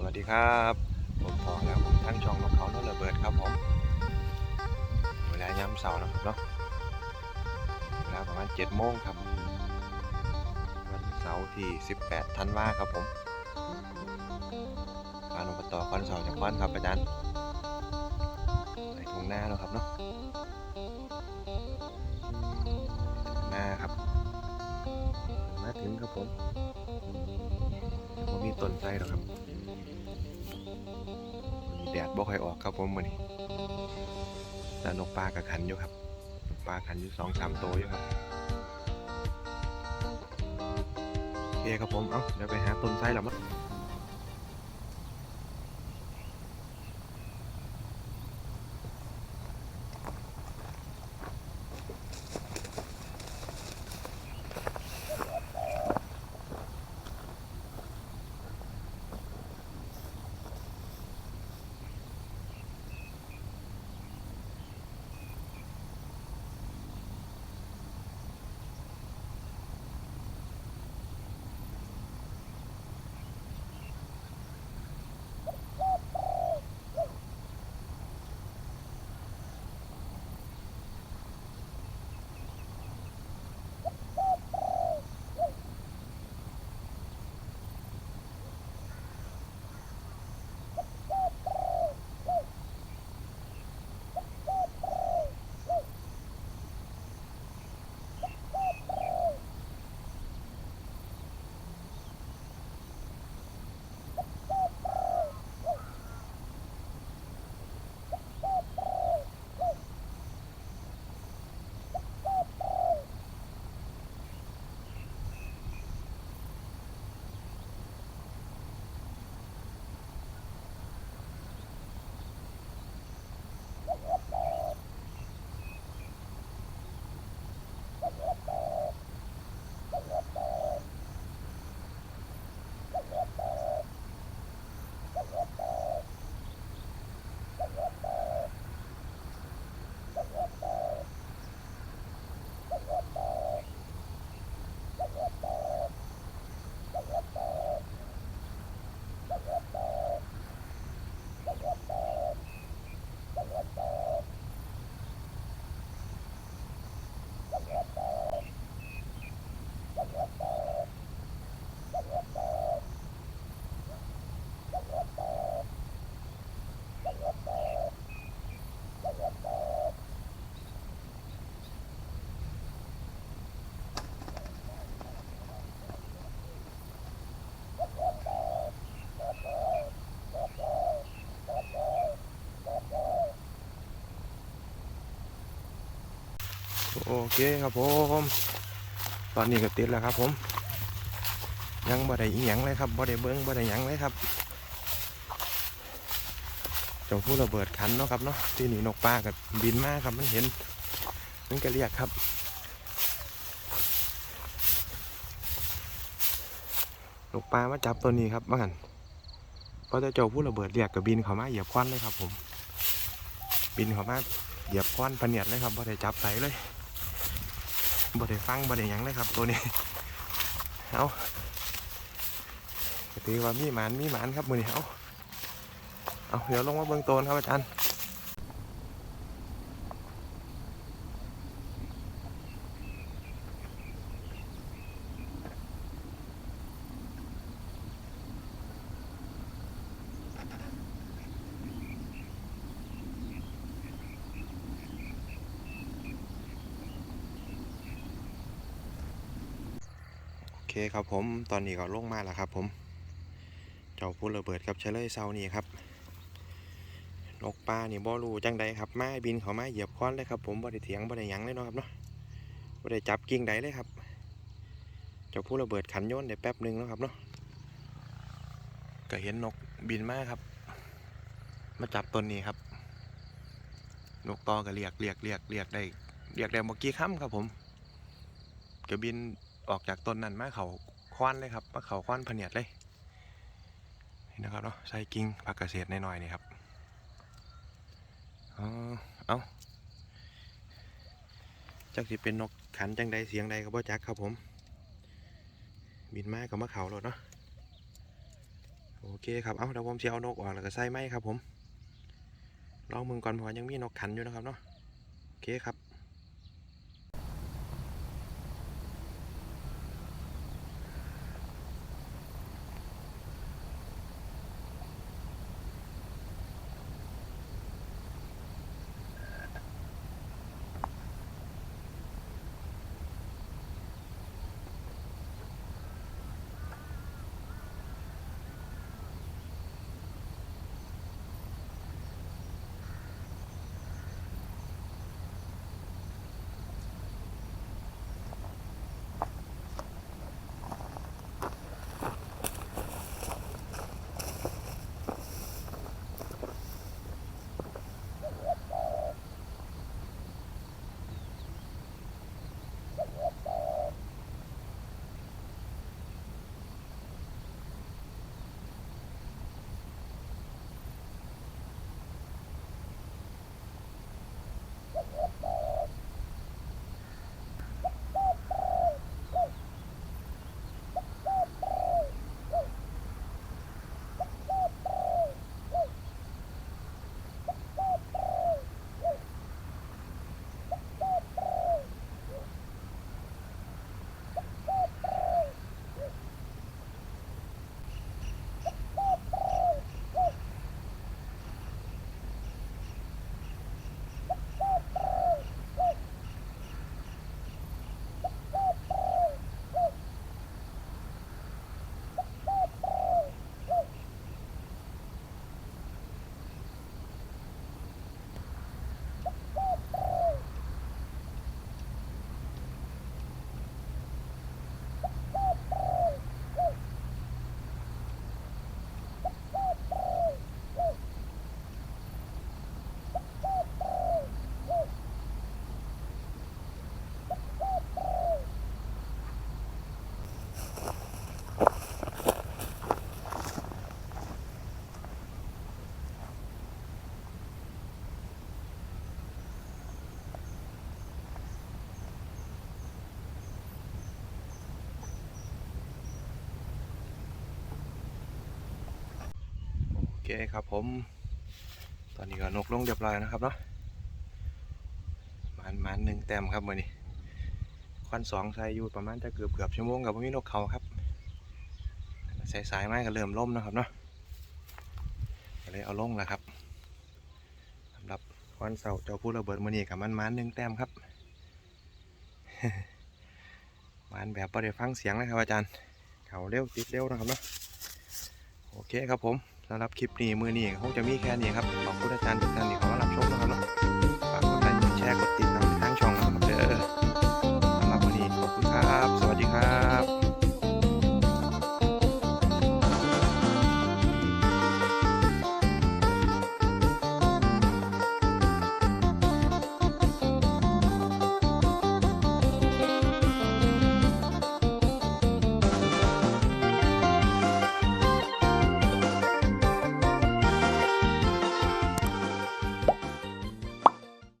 สวัสดีครับ ผมพอแล้วผมทั้งช่องนกเขานกระเบิดครับผมเวลายามเสาร์นะครับเนาะเวลาประมาณ7โมงครับ วันเสาร์ที่18ธันวาครับผมพาลงมาต่อคอนเสาร์จากบ้านครับอาจารย์ในทุ่งนาแล้วครับเนาะทุ่งนาครับ มาถึงครับผมผมมีต้นไทรหรอครับ แดดบ่ค่อยออกครับผมมื้อนี้แต่นกปลากับขันอยู่ครับนกปลาขันอยู่สองสามตัวอยู่ครับโอเคครับผมเอ้าเดี๋ยวไปหาต้นไทรแล้ว โอเคครับผม ตอนนี้ก็ติดแล้วครับผม ยังบ่ได้อีหยังเลยครับบ่ได้เบิ้งบ่ได้หยังเลยครับจ้าผู้ระเบิดขันเนาะครับเนาะที่หนีนกปลากับบินมาครับมันเห็นมันก็เรียกครับนกปลามาจับตัวนี้ครับบ้างกันพอจะเจ้าผู้ระเบิดเรียกกับบินเข้ามาเหยียบควันเลยครับผม บินเข้ามาเหยียบควันพะเนียดเลยครับบ่ได้จับใส่เลย บ่ได้ฟังบ่ได้ยังเลยครับ ตัวนี้ เอาก็ถือว่ามีหมานมีหมานครับมือนี้เอาเอาเดี๋ยวลงมาเบื้องต้นครับอาจารย์ เคครับผมตอนนี้ก็ลงมาแล้วครับผม เจ้าพูดระเบิดกับเชลยเซานี่ครับ นกปลานี่บ่รูจังใดครับมาบินเขามาเหยียบค้อนเลยครับผมบ่ได้เถียงบ่ได้หยังเลยเนาะครับเนาะบ่ได้จับกิ่งใดเลยครับ เจ้าพูดระเบิดขันโยนได้แป๊บหนึ่งเนาะครับเนาะก็เห็นนกบินมาครับ มาจับต้นนี้ครับ นกตอก็เรียกเรียกเรียกเรียกได้เรียกได้เมื่อกี้ค่ำครับผมก็บิน ออกจากต้นนั้นมาเขาควันเลยครับมาเขาควันพะเนียดเลยนี่นะครับเนาะใส่กิ่งผักเกษตรน้อยๆนี่ครับเอาเอาจักสิเป็นนกขันจังใดเสียงใดก็บ่จักครับผม บินมากับมะเขาแล้วเนาะโอเคครับเอาเดี๋ยวผมจะเอานกออกแล้วก็ใส่ไม้ครับผมลองมึงก่อนพราะว่ายังมีนกขันอยู่นะครับเนาะโอเคครับ เคครับผม ตอนนี้ก็นกลงเรียบร้อยนะครับเนาะมันมันหนึ่งแต้มครับมือนี้ควันสองใส่อยู่ประมาณจะเกือบเกือบชั่วโมงกับพ่มีนกเขาครับสายสายไม้ก็เริ่มล่มนะครับเนาะก็เลยเอาลงแล้วครับสำหรับควันเสาเจ้าผู้ระเบิดมือนี้กับมันมันหนึ่งแต้มครับมันแบบประเดี๋ยวฟังเสียงนะครับอาจารย์เขาเร็วติดเร็วนะครับเนาะโอเคครับผม สำหรับคลิปนี้มือนี้คงจะมีแค่นี้ครับขอบคุณอาจารย์ทุกท่านที่เข้ารับชมนะครับ